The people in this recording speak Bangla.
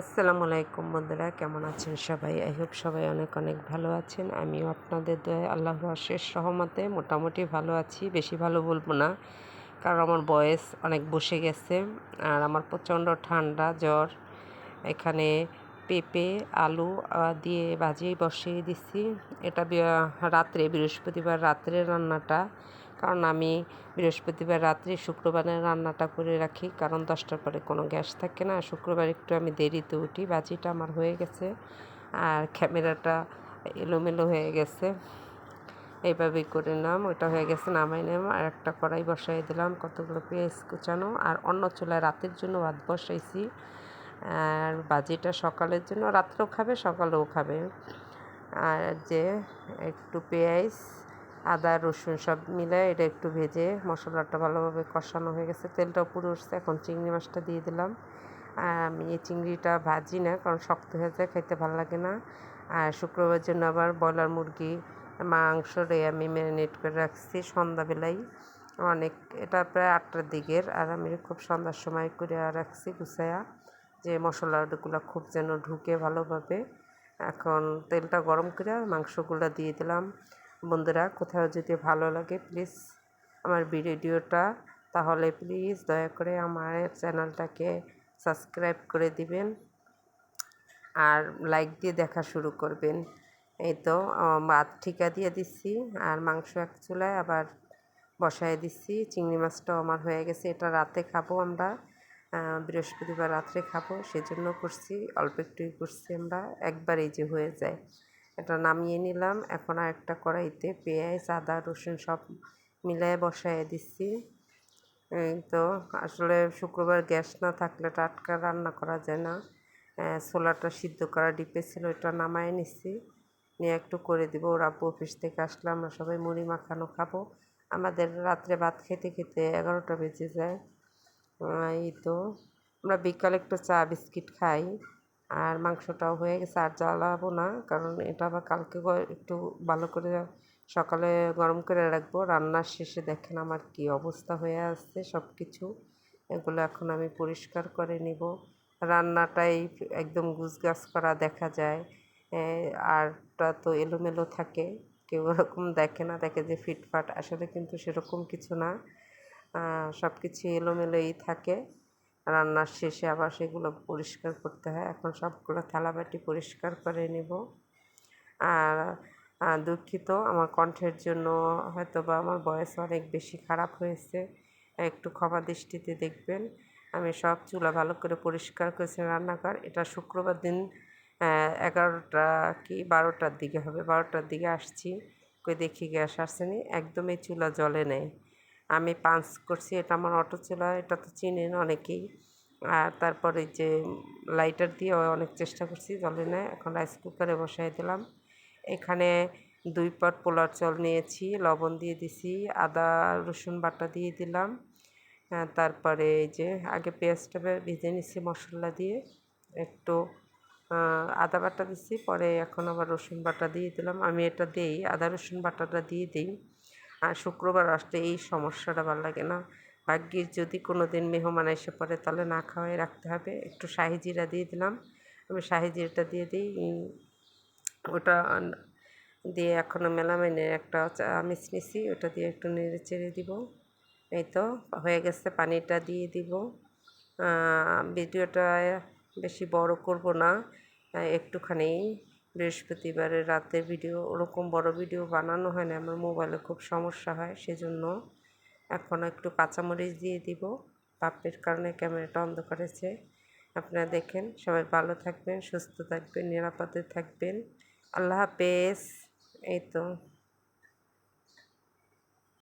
আসসালামু আলাইকুম বন্ধুরা, কেমন আছেন সবাই? আই হোপ সবাই অনেক অনেক ভালো আছেন। আমিও আপনাদের দয়ে, আল্লাহর শেষ সহমতে মোটামুটি ভালো আছি। বেশি ভালো বলব না, কারণ আমার বয়স অনেক বসে গেছে আর আমার প্রচণ্ড ঠান্ডা, জ্বর। এখানে পেঁপে, আলু দিয়ে ভাজি বসিয়ে দিচ্ছি। এটা রাত্রে, বৃহস্পতিবার রাত্রে রান্নাটা। কারণ আমি বৃহস্পতিবার রাত্রে শুক্রবারের রান্নাটা করে রাখি, কারণ দশটার পরে কোনো গ্যাস থাকে না। শুক্রবার একটু আমি দেরিতে উঠি, বাজিটা আমার হয়ে গেছে আর ক্যামেরাটা এলোমেলো হয়ে গেছে। এইভাবেই করে নাম ওটা হয়ে গেছে, নামাই নাম আর একটা কড়াই বসাই দিলাম, কতগুলো পেঁয়াজ কুচানো, আর অন্য চুলায় রাতের জন্য ভাত বসাইছি। আর বাজিটা সকালের জন্য, রাত্রেও খাবে, সকালেও খাবে। আর যে একটু পেঁয়াজ আদা, রসুন সব মিলে এটা একটু ভেজে মশলাটা ভালোভাবে কষানো হয়ে গেছে। তেলটাও পুরো উঠছে, এখন চিংড়ি মাছটা দিয়ে দিলাম। আর আমি এই চিংড়িটা ভাজি না, কারণ শক্ত হয়ে যায়, খাইতে ভালো লাগে না। আর শুক্রবার জন্য আবার ব্রয়লার মুরগি, মাংস, রে আমি ম্যারিনেট করে রাখছি সন্ধ্যাবেলায়। অনেক, এটা প্রায় আটটার দিকের, আর আমি খুব সন্ধ্যার সময় করে রাখছি গুছায়া, যে মশলাগুলো খুব যেন ঢুকে ভালোভাবে। এখন তেলটা গরম করে মাংসগুলো দিয়ে দিলাম। বন্ধুরা, কোথাও যদি ভালো লাগে প্লিজ আমার ভিডিওটা তাহলে প্লিজ দয়া করে আমার চ্যানেলটাকে সাবস্ক্রাইব করে দিবেন আর লাইক দিয়ে দেখা শুরু করবেন। এই তো ভাত ঠিকা দিয়ে দিচ্ছি আর মাংস এক চুলায় আবার বসায় দিচ্ছি। চিংড়ি মাছটাও আমার হয়ে গেছে, এটা রাতে খাব আমরা বৃহস্পতিবার রাত্রে খাব, সেজন্য করছি, অল্প একটুই করছি আমরা একবার এই যে হয়ে যায়। এটা নামিয়ে নিলাম। এখন আর একটা কড়াইতে পেঁয়াজ, আদা, রসুন সব মিলাই বসাই দিচ্ছি। তো, আসলে শুক্রবার গ্যাস না থাকলে টাটকা রান্না করা যায় না। ছোলাটা সিদ্ধ করা ডিপে ছিল ওটা নামায় নিচ্ছি। নিয়ে একটু করে দিব। ওরা আব্বু অফিস থেকে আসলে আমরা সবাই মুড়ি মাখানো খাব। আমাদের রাত্রে ভাত খেতে খেতে এগারোটা বেজে যায়। এই তো, আমরা বিকালে একটু চা বিস্কিট খাই। আর মাংসটাও হয়ে গেছে, আর জ্বালাবো না, কারণ এটা আবার কালকে একটু ভালো করে সকালে গরম করে রাখব। রান্নার শেষে দেখেন আমার কি অবস্থা হয়ে আসছে সব কিছু এগুলো এখন আমি পরিষ্কার করে নিব। রান্নাটাই একদম গুছগাছ করা দেখা যায়। আরটা তো এলোমেলো থাকে, কেউ ওরকম দেখে না, দেখে যে ফিটফাট, আসলে কিন্তু সেরকম কিছু না। সব কিছু এলোমেলোই থাকে। রান্নার শেষে আবার সেগুলো পরিষ্কার করতে হয়। এখন সবগুলো থালাবাটি পরিষ্কার করে নেব। আর দুঃখিত, আমার কণ্ঠের জন্য হয়তো বা আমার বয়স অনেক বেশি খারাপ হয়েছে। একটু ক্ষমা দৃষ্টিতে দেখবেন। আমি সব চুলা ভালো করে পরিষ্কার করেছি রান্নাঘর। এটা শুক্রবার দিন এগারোটা কি বারোটার দিকে হবে। বারোটার দিকে আসছি। কই দেখি গ্যাস আসেনি। একদমই চুলা জলে নেই। আমি পাঞ্চ করছি, এটা আমার অটো চুলা এটা তো চিনেন অনেকেই। আর তারপরে যে লাইটার দিয়ে অনেক চেষ্টা করছি জলে না, এখন রাইস কুকারে বসাই দিলাম। এখানে দুই পট পোলার চল নিয়েছি, লবণ দিয়ে দিছি, আদা, রসুন বাটা দিয়ে দিলাম। তারপরে এই যে আগে পেঁয়াজটা ভেজে নিছি মশলা দিয়ে, একটু আদা বাটা দিছি, পরে এখন আবার রসুন বাটা দিয়ে দিলাম। আমি এটা দিই, আদা রসুন বাটাটা দিয়ে দিই। আর শুক্রবার আসলে এই সমস্যাটা ভালো লাগে না। ভাগ্যিস যদি কোনো দিন মেহমান এসে পড়ে, তাহলে না খাওয়াই রাখতে হবে। একটু শাহি জিরা দিয়ে দিলাম। আমি শাহি জিরাটা দিয়ে দিই। ওটা দিয়ে এখনও মেলামাইনের একটা আমিষ নিছি। ওটা দিয়ে একটু নেড়ে চেড়ে দিব। এই তো, হয়ে গেছে। পানিটা দিয়ে দিব। ভিডিওটা বেশি বড় করব না। একটুখানি বৃহস্পতিবারের রাতে ভিডিও, ওরকম বড় ভিডিও বানানো হয় না আমার মোবাইলে খুব সমস্যা হয়, সেজন্য এখন একটু কাঁচামরিচ দিয়ে দিব। পাপের কারণে ক্যামেরাটা অন্ধ করেছে আপনারা দেখেন, সবাই ভালো থাকবেন, সুস্থ থাকবেন, নিরাপদে থাকবেন। আল্লাহ হাফেজ। এই তো।